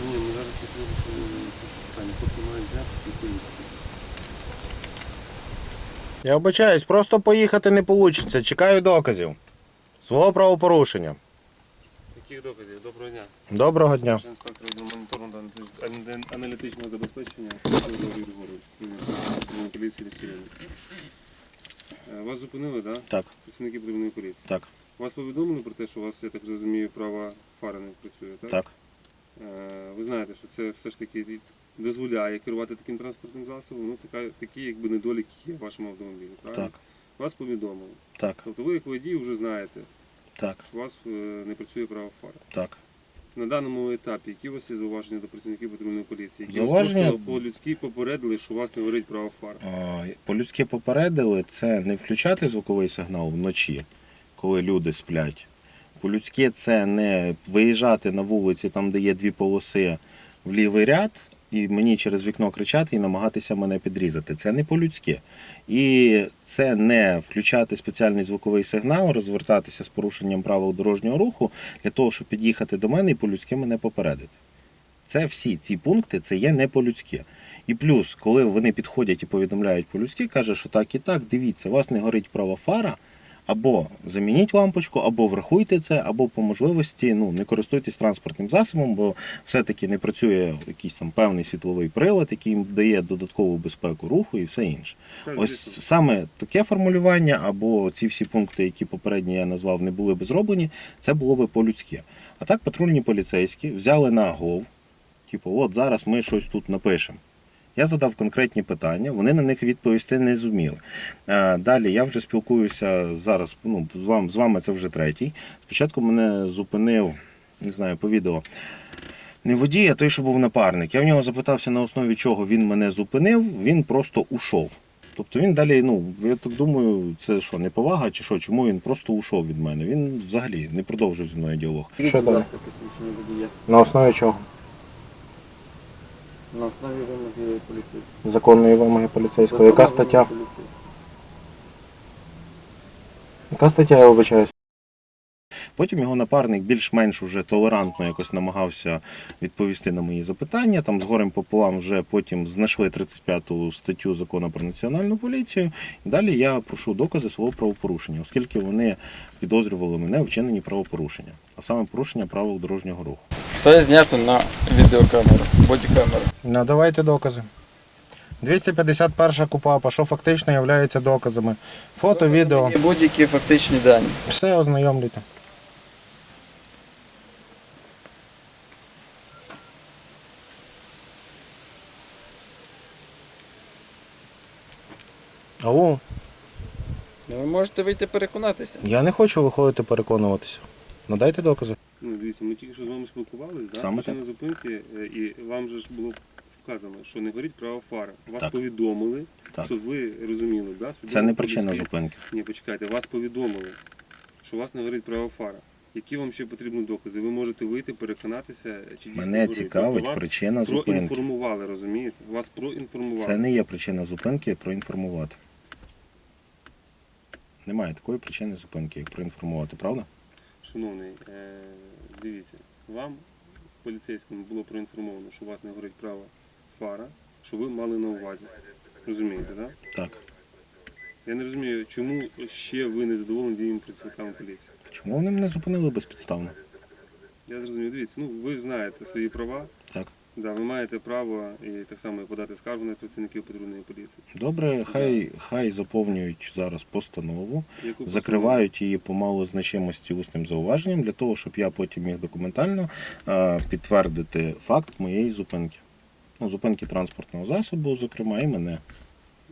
Ні, ми зараз питання. Хлопці мають взяти і поїхати. Я вибачаюсь, просто поїхати не вийде. Чекаю доказів. Свого правопорушення. Яких доказів? Доброго дня. Доброго дня. Старший інспектор відділу моніторного та аналітичного- забезпечення Юрій Григорович. Поліції Ліскірівни. Вас зупинили, так? Так, Працівники патрульної поліції. так, Вас повідомили про те, що у вас, я так розумію, права фари не працює, так? так. Е, Ви знаєте, що це все ж таки дозволяє керувати таким транспортним засобом, ну така, такі якби недоліки є в вашому автомобілі, правильно? Так, Вас повідомили. так, Тобто ви як водій вже знаєте, так, що у вас е, не працює право фари. так. На даному етапі, які у вас є зауваження до працівників патрульної поліції? Які Зауваження? вас просто по-людськи попередили, що у вас не горить право фари? А, По-людськи попередили це не включати звуковий сигнал вночі, коли люди сплять. По-людськи це не виїжджати на вулиці, там, де є дві полоси в лівий ряд, і мені через вікно кричати і намагатися мене підрізати. Це не по-людськи. І це не включати спеціальний звуковий сигнал, розвертатися з порушенням правил дорожнього руху для того, щоб під'їхати до мене і по-людськи мене попередити. Це всі ці пункти це є не по-людськи. І плюс, коли вони підходять і повідомляють по-людськи, каже, що так і так, дивіться, у вас не горить права фара, або замініть лампочку, або врахуйте це, або по можливості ну, не користуйтесь транспортним засобом, бо все-таки не працює якийсь там певний світловий прилад, який їм дає додаткову безпеку руху і все інше. Так, Ось звісно. саме таке формулювання, або ці всі пункти, які попередні я назвав, не були б зроблені, це було би по-людськи. А так патрульні поліцейські взяли на гов, типу, от зараз ми щось тут напишемо. Я задав конкретні питання, вони на них відповісти не зуміли. Е, Далі я вже спілкуюся зараз. Ну, з вами, з вами це вже третій. Спочатку мене зупинив, не знаю, по відео. Не водій, а той, що був напарник. Я в нього запитався, на основі чого він мене зупинив, він просто ушов. Тобто він далі, ну, я так думаю, це що, неповага чи що, чому він просто ушов від мене? Він взагалі не продовжив зі мною діалог. Що далі? На основі чого? На основі вимоги поліцейського. Законної вимоги поліцейського. Яка Законна стаття? вимога поліцейського. Яка стаття, я вибачаюсь? Потім його напарник більш-менш уже толерантно якось намагався відповісти на мої запитання. Там з горем пополам вже потім знайшли 35 статтю закону про національну поліцію. І далі я прошу докази свого правопорушення, оскільки вони підозрювали мене у вчиненні правопорушення, а саме порушення правил дорожнього руху. Все знято на відеокамеру, бодікамеру. Надавайте докази. 251 КУПАПа, що фактично є доказами. Фото, відео, І будь-які фактичні дані. все ознайомлюйте. Ау, Ну, Ви можете вийти переконатися. я не хочу виходити переконуватися. Надайте докази. Ну, дивіться, ми тільки що з вами спілкувалися, да? Саме Причина зупинки, е, і вам же ж було вказано, що не горить право фари. Вас Так. повідомили, Так. щоб ви розуміли, да? Це не причина поліцейський. зупинки. Ні, почекайте, вас повідомили, що у вас не горить право фара. Які вам ще потрібні докази? Ви можете вийти, переконатися, чи дійсно Мене горить. цікавить Тобто вас причина зупинки. проінформували, розумієте? Вас проінформували. Це не є причина зупинки проінформувати. Немає такої причини зупинки, як проінформувати, правда? Шановний, е, дивіться, вам поліцейському було проінформовано, що у вас не горить права фара, що ви мали на увазі. Розумієте, так? Так. Я не розумію, чому ще ви не задоволені діями працівниками поліції. Чому вони мене зупинили безпідставно? Я зрозумів, дивіться, ну ви знаєте свої права. Так. Да, ви маєте право і так само подати скаргу на працівників патрульної поліції. Добре, хай, хай заповнюють зараз постанову, Яку закривають її по малозначимості усним зауваженням для того, щоб я потім міг документально е, підтвердити факт моєї зупинки. Ну, зупинки транспортного засобу, зокрема, і мене.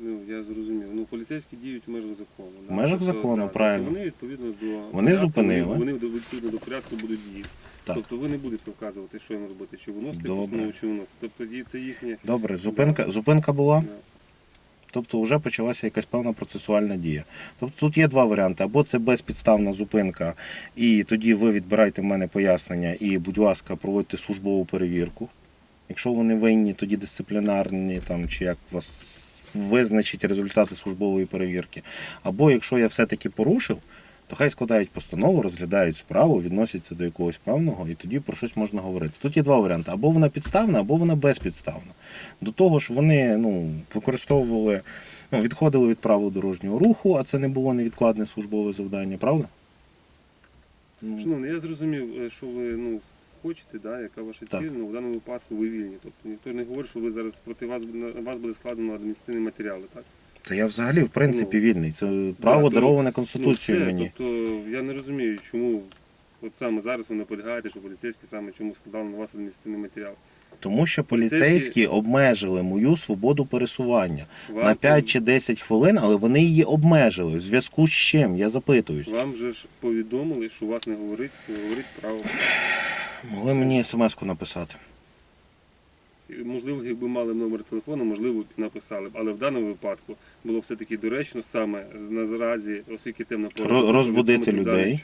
Ну я зрозумів. Ну поліцейські діють в межах закону. В межах закону, да, правильно. Вони відповідно до Вони порядку, зупинили. Вони відповідно до порядку будуть діяти. Так. Тобто ви не будете вказувати, що їм робити, чи виносити Добре. постанову, чи виносити. Тобто це їхнє. Добре, зупинка, зупинка була. Да. Тобто вже почалася якась певна процесуальна дія. Тобто тут є два варіанти: або це безпідставна зупинка, і тоді ви відбираєте в мене пояснення і, будь ласка, проводьте службову перевірку. Якщо вони винні, тоді дисциплінарні там чи як вас визначить результати службової перевірки. Або якщо я все-таки порушив, то хай складають постанову, розглядають справу, відносяться до якогось певного, і тоді про щось можна говорити. Тут є два варіанти: або вона підставна, або вона безпідставна. До того ж, вони ну, використовували, ну, відходили від правил дорожнього руху, а це не було невідкладне службове завдання, правда? Ну, Шановний, я зрозумів, е, що ви ну, хочете, да, яка ваша ціль, ну, в даному випадку ви вільні. Тобто ніхто не говорить, що ви зараз проти вас на вас буде складено адміністративні матеріали, так? Та я взагалі, в принципі, Ну, вільний. Це право то- дароване Конституцією ну, це, мені. Тобто я не розумію, чому от саме зараз ви наполягаєте, що поліцейські саме чому складали на вас адміністративний матеріал. Тому що поліцейські- поліцейські обмежили мою свободу пересування Вам, на 5 чи 10 хвилин, але вони її обмежили. В зв'язку з чим? Я запитуюсь. Вам же ж повідомили, що у вас не говорить, не говорить право. Могли мені смс-ку написати. Можливо, якби мали номер телефону, можливо, написали б. Але в даному випадку було б все-таки доречно саме на заразі, оскільки темна пора. Розбудити людей.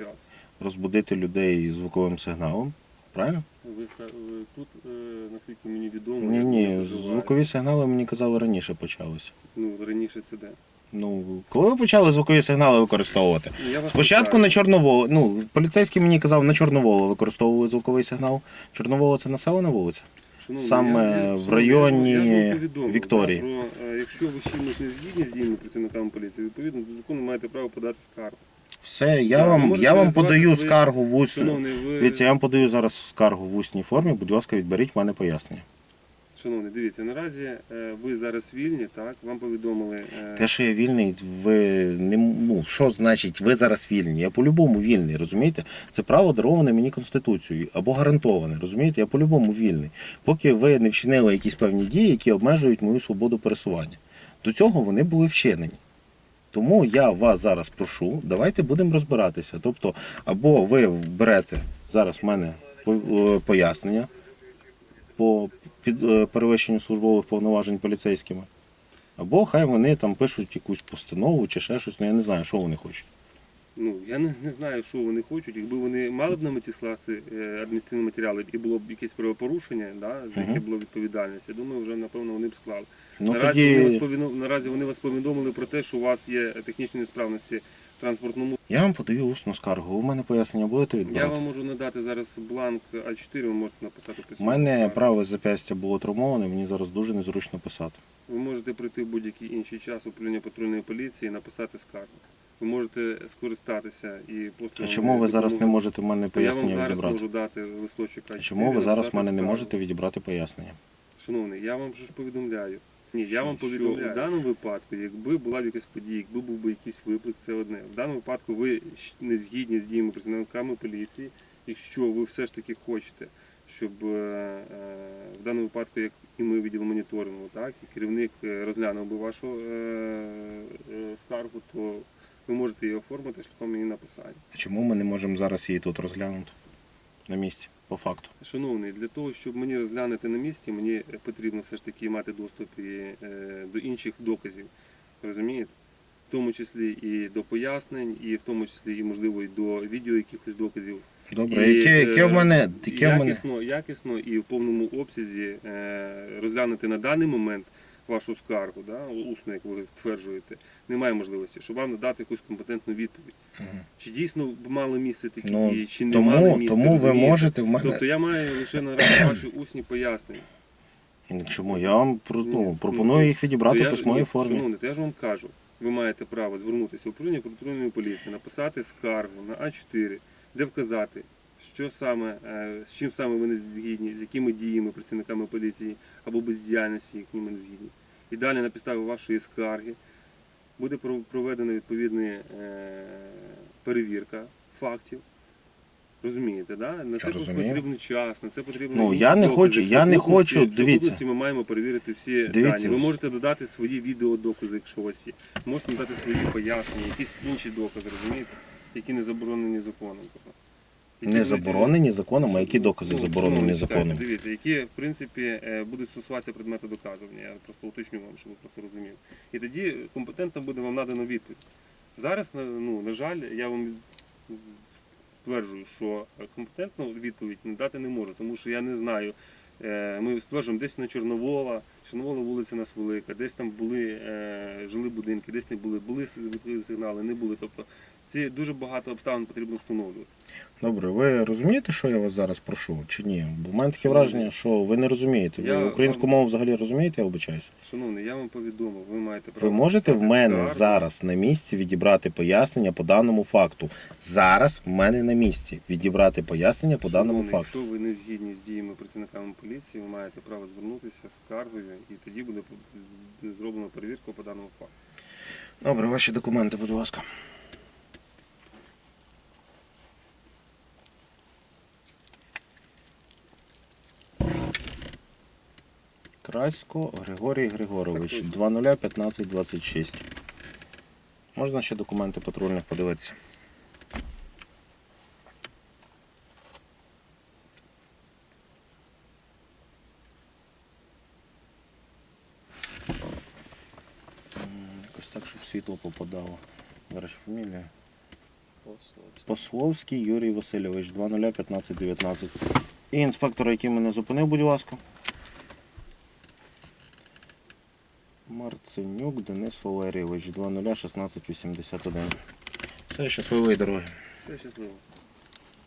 Розбудити людей звуковим сигналом. Правильно? Ви, ви тут, е, наскільки мені відомо, Ні, ні, звукові сигнали мені казали раніше почалися. Ну, раніше це де. Ну, коли ви почали звукові сигнали використовувати? Спочатку на Чорноволу. Ну, поліцейський мені казав, на Чорноволу використовували звуковий сигнал. Чорновола це населена вулиця? Саме в районі Вікторії. е, якщо ви ще чимось не згідні з діями працівниками поліції, відповідно до закону маєте право подати скаргу. Все, я Так, вам, можете я вам подаю свої- скаргу в усній. Шановний, ви... Дивіться, я вам подаю зараз скаргу в усній формі. Будь ласка, відберіть в мене пояснення. Шановний, дивіться, наразі е, ви зараз вільні, так? Вам повідомили. е, Те, що я вільний, ви не ну, що значить, ви зараз вільні? Я по-любому вільний, розумієте? Це право дароване мені Конституцією або гарантоване, розумієте? Я по-любому вільний. Поки ви не вчинили якісь певні дії, які обмежують мою свободу пересування. До цього вони були вчинені. Тому я вас зараз прошу, давайте будемо розбиратися. Тобто, або ви берете зараз в мене е, пояснення по е, перевищенню службових повноважень поліцейськими. Або хай вони там пишуть якусь постанову чи ще щось, ну я не знаю, що вони хочуть. Ну, я не, не знаю, що вони хочуть. Якби вони мали б на меті скласти е, адміністративні матеріали і було б якесь правопорушення, да, за яке було відповідальність, я думаю, вже напевно вони б склали. Ну наразі, вони вас повідом- наразі вони вас повідомили про те, що у вас є технічні несправності в транспортному. я вам подаю усну скаргу. В мене пояснення будете Я вам можу надати зараз бланк А4, ви можете написати письмо. У мене праве зап'ястя було травмоване, мені зараз дуже незручно писати. Ви можете прийти в будь-який інший час управління патрульної поліції і написати скаргу. Ви можете скористатися і просто. А чому ви зараз не можете в мене Я вам пояснення зараз можу дати листочок А А4. чому ви зараз в мене не можете відібрати пояснення? Шановний, я вам же ж повідомляю. Ні, я вам Що? повідомляю. В даному випадку, якби була якась подія, якби був би якийсь виклик, це одне. В даному випадку ви не згідні з діями працівниками поліції, якщо ви все ж таки хочете, щоб е, е, в даному випадку, як і ми відділ моніторингу, так, і керівник е, розглянув би вашу е, е, скаргу, то ви можете її оформити шляхом її написання. А чому ми не можемо зараз її тут розглянути? На місці, по факту. Шановний, для того, щоб мені розглянути на місці, мені потрібно все ж таки мати доступ і, е, до інших доказів. Розумієте? В тому числі і до пояснень, і в тому числі і можливо і до відео якихось доказів. Добре, І, яке, яке в е, мене, яке в мене якісно, якісно і в повному обсязі е, розглянути на даний момент вашу скаргу, да, усно, як ви стверджуєте, немає можливості, щоб вам надати якусь компетентну відповідь. Мгм. Чи дійсно мали місце такі Ну, дії, чи не мали місце, тому ви можете в мене. Тобто я маю лише наразі ваші усні пояснення. Ну, Чому? Я вам ну, ну, пропоную їх відібрати в письмовій формі. Шановний, то я ж вам кажу, ви маєте право звернутися в управління патрульної поліції, написати скаргу на А4, де вказати, що саме, е, з чим саме ви не згідні, з якими діями працівниками поліції або бездіяльності, якими не згідні. І далі на підставі вашої скарги буде проведена відповідна е, перевірка фактів. Розумієте, да? На це потрібен час, на це потрібно. Ну, я не докази. хочу- я не хочу, дивіться. ми маємо перевірити всі Дивіться. дані. Ви можете додати свої відеодокази, якщо у вас є. Можете додати свої пояснення, якісь інші докази, розумієте, які не заборонені законом. Не заборонені законом, а які докази Ну, заборонені ну, законом? Дивіться, які в принципі е, будуть стосуватися предмету доказування. Я просто уточню вам, щоб ви просто розуміли. І тоді компетентно буде вам надано відповідь. Зараз, ну, на жаль, я вам стверджую, що компетентну відповідь надати не можу, тому що я не знаю. Е, Ми стверджуємо десь на Чорновола, Чорновола вулиця у нас велика, десь там були, е, жили будинки, десь не були, були сигнали, не були. Тобто Ці дуже багато обставин потрібно встановлювати. Добре, ви розумієте, що я вас зараз прошу, чи ні? Бо в мене таке враження, що ви не розумієте. Ви Я українську вам- мову взагалі розумієте, я вибачаюсь. Шановний, я вам повідомив, ви маєте Ви можете в мене скаргу. зараз на місці відібрати пояснення по даному факту. Зараз в мене на місці відібрати пояснення по даному Шановний, факту. Якщо ви не згідні з діями працівниками поліції, ви маєте право звернутися з скаргою, і тоді буде зроблена перевірка по даному факту. Добре, ваші документи, будь ласка. Красько Григорій Григорович, Так точно. 201526. Можна ще документи патрульних подивитися? М, Якось так, щоб світло попадало. Зараз фамілія. Пословський Юрій Васильович, 201519. І інспектора, який мене зупинив, будь ласка. Марценюк Денис Валерійович, 201681. Все, щасливої дороги. Все щасливо.